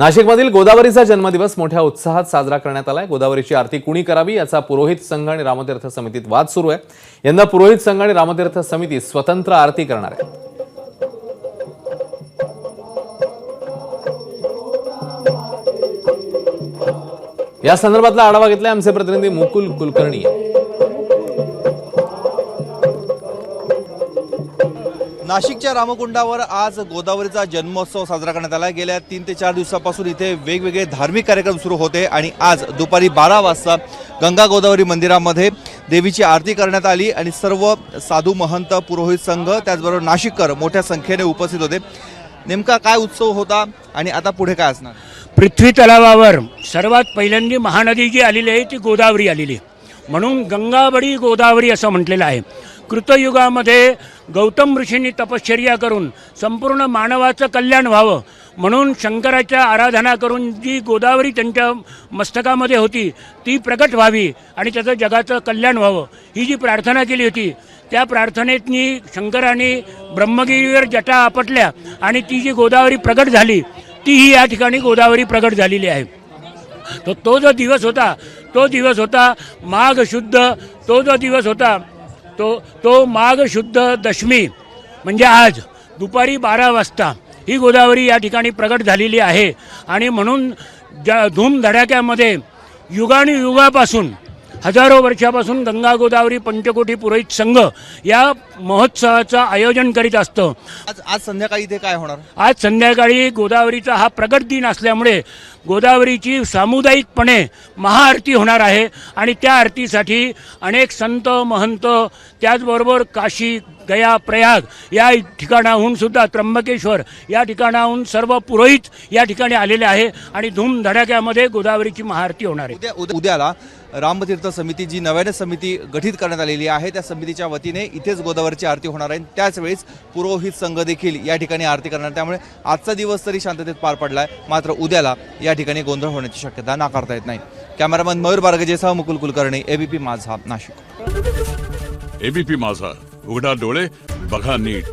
नाशिकमधील गोदावरीचा जन्मदिवस मोठ्या उत्साहात साजरा करण्यात आलाय. गोदावरीची आरती कुणी करावी याचा पुरोहित संघ आणि रामतीर्थ समितीत वाद सुरू आहे. यंदा पुरोहित संघ आणि रामतीर्थ समिती स्वतंत्र आरती करणार आहे. या संदर्भातला आढावा घेतलाय आमचे प्रतिनिधी मुकुल कुलकर्णी. नाशिकच्या रामकुंडावर आज गोदावरीचा जन्मोत्सव साजरा करण्यात आला गेल्या तीन ते चार दिवसापासून इथे वेगवेगळे धार्मिक कार्यक्रम सुरू होते आणि आज दुपारी बारा वाजता गंगा गोदावरी मंदिरामध्ये देवीची आरती करण्यात आली आणि सर्व साधू महंत पुरोहित संघ त्याचबरोबर नाशिककर मोठ्या संख्येने उपस्थित होते. नेमका काय उत्सव होता आणि आता पुढे काय असणार? पृथ्वी तलावावर सर्वात पहिल्यांदी महानदी जी आलेली आहे ती गोदावरी आलेली आहे. म्हणून गंगाबडी गोदावरी असं म्हटलेलं आहे. कृतयुगामध्ये गौतम ऋषींनी तपश्चर्या करून संपूर्ण मानवाचं कल्याण व्हावं म्हणून शंकराच्या आराधना करून जी गोदावरी त्यांच्या मस्तकामध्ये होती ती प्रकट व्हावी आणि त्याचं जगाचं कल्याण व्हावं. ही जी प्रार्थना केली होती त्या प्रार्थनेतनी शंकराने ब्रह्मगिरीवर जटा आपटल्या आणि ती जी गोदावरी प्रकट झाली तीही या ठिकाणी गोदावरी प्रकट झालेली आहे. तो तो जो दिवस होता तो दिवस होता माघ शुद्ध तो जो दिवस होता तो तो माघ शुद्ध दशमी म्हणजे आज दुपारी बारा वाजता ही गोदावरी या ठिकाणी प्रकट झालेली आहे. आणि म्हणून ज धूमधडाक्यामध्ये युगानुयुगापासून हजारो वर्षापासून गंगा गोदावरी पंचकोटी पुरोहित संघ या महोत्सवाचं आयोजन करीत असतं. आज आज संध्याकाळी इथे काय होणार? आज संध्याकाळी गोदावरीचा हा प्रगट दिन असल्यामुळे गोदावरीची सामुदायिकपणे महाआरती होणार आहे. आणि त्या आरतीसाठी अनेक संत महंत त्याचबरोबर काशी गया प्रयाग या ठिकाणाहून सुद्धा त्र्यंबकेश्वर या ठिकाणाहून सर्व पुरोहित या ठिकाणी आलेले आहे. आणि धूमधडाक्यामध्ये गोदावरीची महाआरती होणार आहे. उद्या उद्याला रामतीर्थ समिती जी नव्याने समिती गठीत करण्यात आलेली आहे त्या समितीच्या वतीने इथेच गोदावरीची आरती होणार आहे. त्याच वेळेस पुरोहित संघ देखील या ठिकाणी आरती करणार त्यामुळे आजचा दिवस तरी शांततेत पार पडला आहे मात्र उद्याला या ठिकाणी गोंधळ होण्याची शक्यता नाकारता येत नाही. कॅमेरामन मयूर बारगजेसह मुकुल कुलकर्णी एबीपी माझा नाशिक. एबीपी माझा. उघडा डोळे बघा नीट.